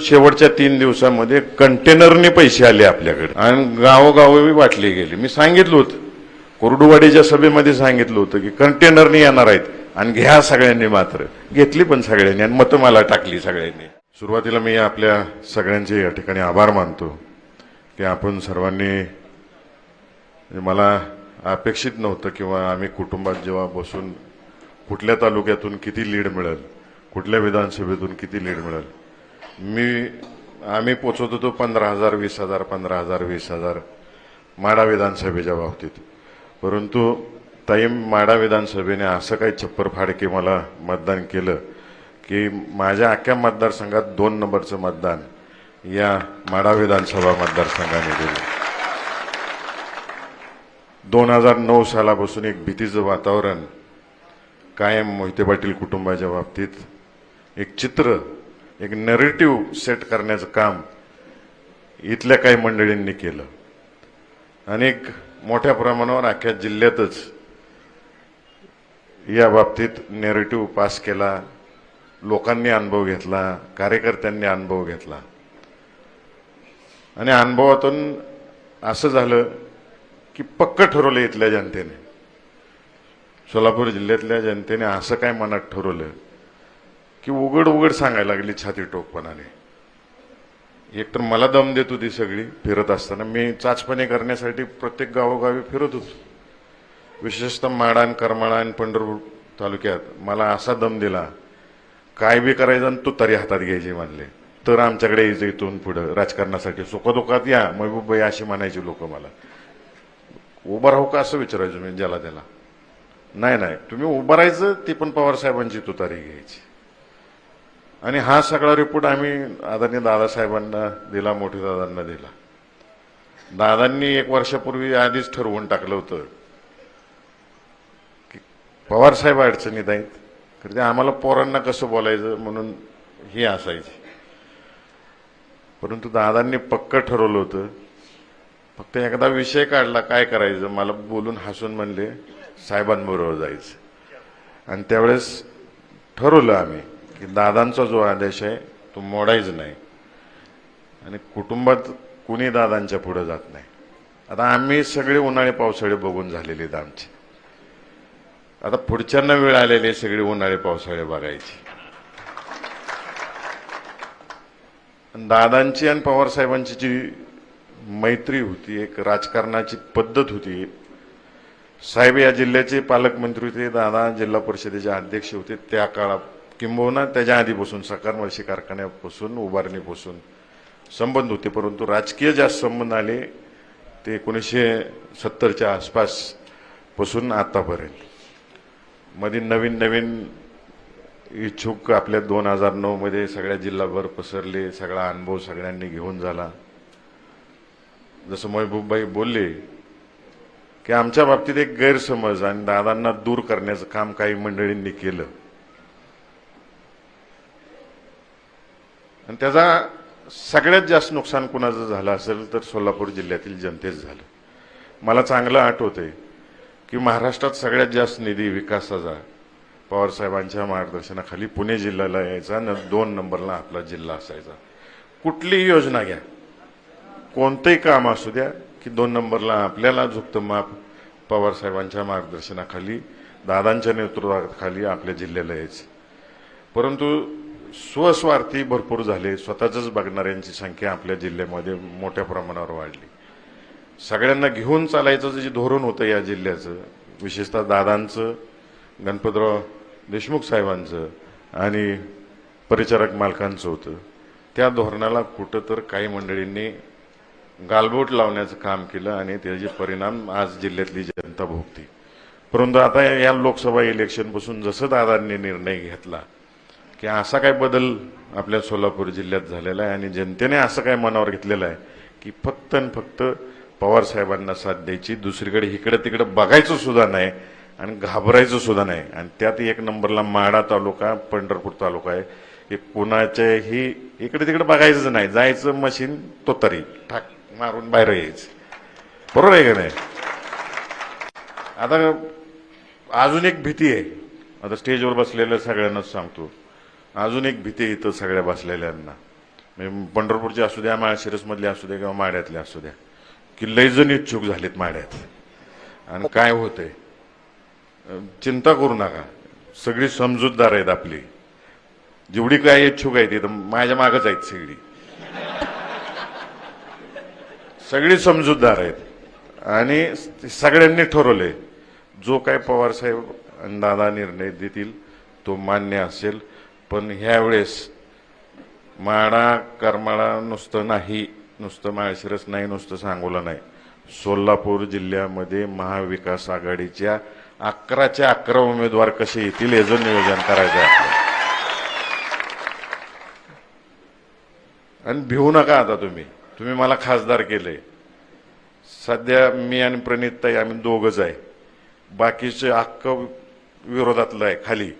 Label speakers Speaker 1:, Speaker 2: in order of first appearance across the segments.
Speaker 1: शेवटच्या तीन दिवसामध्ये कंटेनरने पैसे आले आपल्याकडे. आणि गावोगावी वाटले गेले. मी सांगितलं होतं. कोरडुवाडीच्या सभेमध्ये सांगितलं होतं की कंटेनरने येणार आहेत आणि घ्या सगळ्यांनी मात्र. घेतली पण सगळ्यांनी आणि मतं मला टाकली सगळ्यांनी. सुरुवातीला मी आपल्या सगळ्यांचे या ठिकाणी आभार मानतो की आपण सर्वांनी मला अपेक्षित नव्हतं किंवा आम्ही कुटुंबात जेव्हा बसून कुठल्या तालुक्यातून किती लीड मिळेल कुठल्या विधानसभेतून किती लीड मिळेल मी आम्ही पोचवत होतो पंधरा हजार वीस हजार पंधरा हजार वीस हजार माडा विधानसभेच्या बाबतीत. परंतु ताई माडा विधानसभेने असं काही छप्पर फाडके मला मतदान केलं की माझ्या अख्ख्या मतदारसंघात दोन नंबरचं मतदान या माडा विधानसभा मतदारसंघाने दिलं. दोन हजार नऊ सालापासून एक भीतीचं वातावरण कायम मोहिते पाटील कुटुंबाच्या बाबतीत एक चित्र एक नरेटिव्ह सेट करण्याचं काम इथल्या काही मंडळींनी केलं. अनेक मोठ्या प्रमाणावर अख्ख्या जिल्ह्यातच या बाबतीत नेरेटिव्ह पास केला. लोकांनी अनुभव घेतला कार्यकर्त्यांनी अनुभव घेतला. आणि अनुभवातून असं झालं की पक्क ठरवलं इथल्या जनतेने. सोलापूर जिल्ह्यातल्या जनतेने असं काय मनात ठरवलं की उघड उघड सांगायला लागली छाती टोकपणाने. एकतर मला दम देत होती सगळी फिरत असताना. मी चाचपणे करण्यासाठी प्रत्येक गावोगावी फिरत होतो. विशेषतः माडान करमाळा पंढरपूर तालुक्यात मला असा दम दिला काय बी करायचं आणि तू तरी हातात घ्यायची म्हणले. तर आमच्याकडे यायचं इथून पुढं. राजकारणासाठी सुखदुःखात या महबूबबाई अशी म्हणायची लोक मला. उभं राहू का? असं विचारायचो मी ज्याला त्याला. नाही नाही. तुम्ही उभं राहायचं ती पण पवार साहेबांची तुतारी घ्यायची. आणि हा सगळा रिपोर्ट आम्ही आदरणीय दादासाहेबांना दिला मोठी दादांना दिला. दादांनी एक वर्षापूर्वी आधीच ठरवून टाकलं होतं की पवारसाहेब अडचणीत आहेत तर ते आम्हाला पोरांना कसं बोलायचं म्हणून ही असायची. परंतु दादांनी पक्क ठरवलं होतं फक्त एकदा विषय काढला काय करायचं? मला बोलून हसून म्हणले साहेबांबरोबर जायचं. आणि त्यावेळेस ठरवलं आम्ही की दादांचा जो आदेश आहे तो मोडायच नाही. आणि कुटुंबात कुणी दादांच्या पुढे जात नाही. आता आम्ही सगळे उन्हाळे पावसाळे बघून झालेले आहेत आमचे. आता पुढच्यांना वेळ आलेली आहे सगळी उन्हाळे पावसाळे बघायची. दादांची आणि पवार साहेबांची जी मैत्री होती एक राजकारणाची पद्धत होती साहेब या जिल्ह्याचे पालकमंत्री होते दादा जिल्हा परिषदेचे अध्यक्ष होते त्या काळात किंबहुना त्याच्या आधीपासून सकारमाशी कारखान्यापासून उभारणीपासून संबंध होते परंतु राजकीय जास्त संबंध आले ते एकोणीसशे सत्तरच्या आसपासपासून आतापर्यंत. मध्ये नवीन नवीन इच्छुक आपल्या दोन हजार नऊमध्ये सगळ्या जिल्हाभर पसरले सगळा अनुभव सगळ्यांनी घेऊन झाला. जसं महबूबबाई बोलले की आमच्या बाबतीत एक गैरसमज आणि दादांना दूर करण्याचं काम काही मंडळींनी केलं. आणि त्याचा सगळ्यात जास्त नुकसान कुणाचं झालं असेल तर सोलापूर जिल्ह्यातील जनतेच झालं. मला चांगलं आठवते की महाराष्ट्रात सगळ्यात जास्त निधी विकासाचा पवारसाहेबांच्या मार्गदर्शनाखाली पुणे जिल्ह्याला यायचा आणि दोन नंबरला आपला जिल्हा असायचा. कुठलीही योजना घ्या. कोणतंही काम असू द्या की दोन नंबरला आपल्याला झुकतं माप पवारसाहेबांच्या मार्गदर्शनाखाली दादांच्या नेतृत्वाखाली आपल्या जिल्ह्याला यायचं. परंतु स्वस्वार्थी भरपूर झाले. स्वतःच बघणाऱ्यांची संख्या आपल्या जिल्ह्यामध्ये मोठ्या प्रमाणावर वाढली. सगळ्यांना घेऊन चालायचं जे धोरण होतं या जिल्ह्याचं विशेषतः दादांचं गणपतराव देशमुख साहेबांचं आणि परिचारक मालकांचं होतं. त्या धोरणाला कुठं तर काही मंडळींनी गालबोट लावण्याचं काम केलं आणि त्याचे परिणाम आज जिल्ह्यातली जनता भोगते. परंतु आता या लोकसभा इलेक्शनपासून जसं दादांनी निर्णय घेतला की असा काय बदल आपल्या सोलापूर जिल्ह्यात झालेला आहे आणि जनतेने असं काय मनावर घेतलेलं आहे की फक्त आणि फक्त पवार साहेबांना साथ द्यायची दुसरीकडे इकडे तिकडे बघायचं सुद्धा नाही आणि घाबरायचं सुद्धा नाही. आणि त्यात एक नंबरला माडा तालुका पंढरपूर तालुका आहे. हे कुणाच्याही इकडे तिकडे बघायचं नाही. जायचं मशीन तो तरी. ठाक मारून बाहेर यायचं. बरोबर आहे का नाही? आता अजून एक भीती आहे. आता स्टेजवर बसलेल्या सगळ्यांनाच सांगतो. अजून एक भीती इथं सगळ्या बसलेल्यांना. म्हणजे पंढरपूरचे असू द्या माळशिरसमधले असू द्या किंवा माड्यातले असू द्या की लय जण इच्छुक झालेत माड्यात. आणि काय होतंय? चिंता करू नका. सगळी समजूतदार आहेत आपली. जेवढी काय इच्छुक आहे ती तर माझ्या मागच आहेत सगळी. सगळी समजूतदार आहेत. आणि सगळ्यांनी ठरवले जो काय पवार साहेब आणि दादा निर्णय देतील तो मान्य असेल. पण ह्यावेळेस माळा करमाळा नुसतं नाही नुसतं माळशिरस नाही नुसतं सांगोला नाही. सोलापूर जिल्ह्यामध्ये महाविकास आघाडीच्या अकराच्या अकरा उमेदवार कसे येतील याचं नियोजन करायचं आहे आणि भिवू नका आता तुम्ही. तुम्ही मला खासदार केले. सध्या मी आणि प्रणितताई आम्ही दोघच आहे. बाकीचे अख्ख विरोधातलं आहे खाली.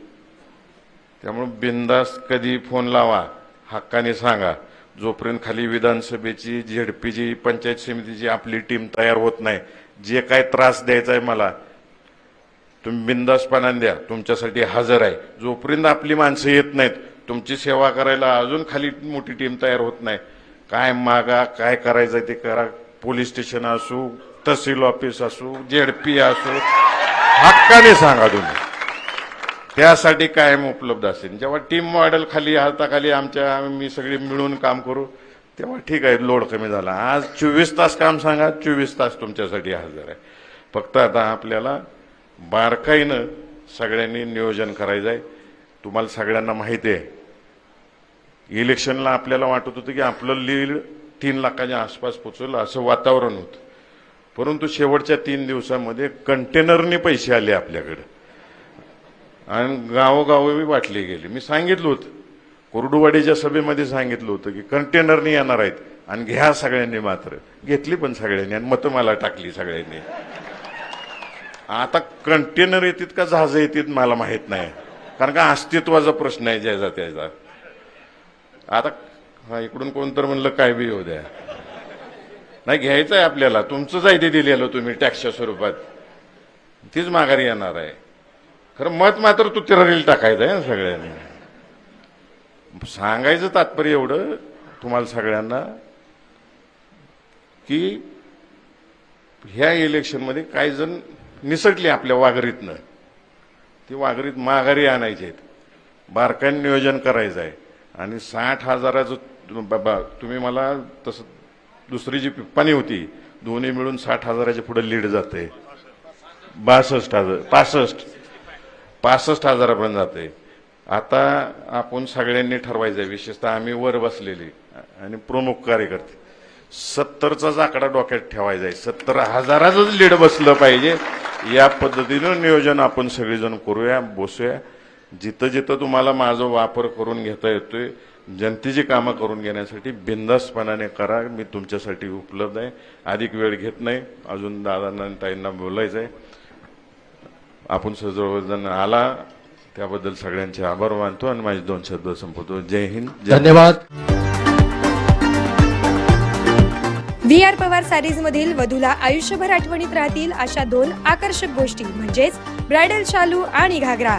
Speaker 1: त्यामुळे बिंदास कधी फोन लावा हक्काने सांगा. जोपर्यंत खाली विधानसभेची झेडपीची पंचायत समितीची आपली टीम तयार होत नाही जे काय त्रास द्यायचा आहे मला तुम्ही बिंदासपणाने द्या. तुमच्यासाठी हजर आहे. जोपर्यंत आपली माणसं येत नाहीत तुमची सेवा करायला अजून खाली मोठी टीम तयार होत नाही. काय मागा काय करायचं ते करा. पोलीस स्टेशन असू तहसील ऑफिस असू जेडपी असू हक्काने सांगा तुम्ही. त्यासाठी कायम उपलब्ध असेल. जेव्हा टीम मॉडेल खाली हाताखाली आमच्या मी सगळी मिळून काम करू तेव्हा ठीक आहे लोड कमी झाला. आज चोवीस तास काम सांगा चोवीस तास तुमच्यासाठी हजर आहे. फक्त आता आपल्याला बारकाईनं सगळ्यांनी नियोजन करायचं आहे. तुम्हाला सगळ्यांना माहिती आहे. इलेक्शनला आपल्याला वाटत होतं की आपलं लीड तीन लाखाच्या आसपास पोचवलं असं वातावरण होतं. परंतु शेवटच्या तीन दिवसामध्ये कंटेनरने पैसे आले आपल्याकडे. आणि गावोगावी वाटली गेली. मी सांगितलं होतं. कोरडूवाडीच्या सभेमध्ये सांगितलं होतं की कंटेनरने येणार आहेत आणि घ्या सगळ्यांनी मात्र. घेतली पण सगळ्यांनी आणि मतं मला टाकली सगळ्यांनी. आता कंटेनर येतात का जहाज येतात मला माहीत नाही. कारण का अस्तित्वाचा प्रश्न आहे ज्याचा त्याचा. आता हा इकडून कोणतर म्हणलं काय बी येऊ द्या. नाही घ्यायचं आहे आपल्याला. तुमचं जायते ते दिलेलं तुम्ही टॅक्सच्या स्वरूपात. तीच माघारी येणार आहे. खरं मत मात्र तू तिररील टाकायचं आहे ना सगळ्यांनी. सांगायचं तात्पर्य एवढं तुम्हाला सगळ्यांना की ह्या इलेक्शनमध्ये काही जण निसटले आपल्या वाघरीतनं. ती वाघरीत माघारी आणायची आहेत. बारकाईने नियोजन करायचं आहे. आणि साठ हजाराचं बाबा तुम्ही मला तसं दुसरी जी पिप्पाणी होती दोन्ही मिळून साठ हजाराच्या पुढे लीड जाते बासष्ट हजार पासष्ट. पासष्ट हजारापर्यंत जाते. आता आपण सगळ्यांनी ठरवायचं आहे विशेषतः आम्ही वर बसलेली आणि प्रमुख कार्यकर्ते. सत्तरचाच आकडा डोक्यात ठेवायचा आहे सत्तर हजाराचंच लीड बसलं पाहिजे. या पद्धतीनं नियोजन आपण सगळेजण करूया बसूया. जिथं जिथं तुम्हाला माझा वापर करून घेता येतोय जनतेची कामं करून घेण्यासाठी बिंदासपणाने करा. मी तुमच्यासाठी उपलब्ध आहे. अधिक वेळ घेत नाही. अजून दादांना ताईंना बोलायचं आहे आपण सर्वजण आला त्याबद्दल सगळ्यांचे आभार मानतो आणि माझे दोन शब्द संपवतो. जय हिंद
Speaker 2: धन्यवाद.
Speaker 3: व्ही आर पवार सारीज मधील वधूला आयुष्यभर आठवणीत राहतील अशा दोन आकर्षक गोष्टी म्हणजेच ब्रायडल शालू आणि घागरा.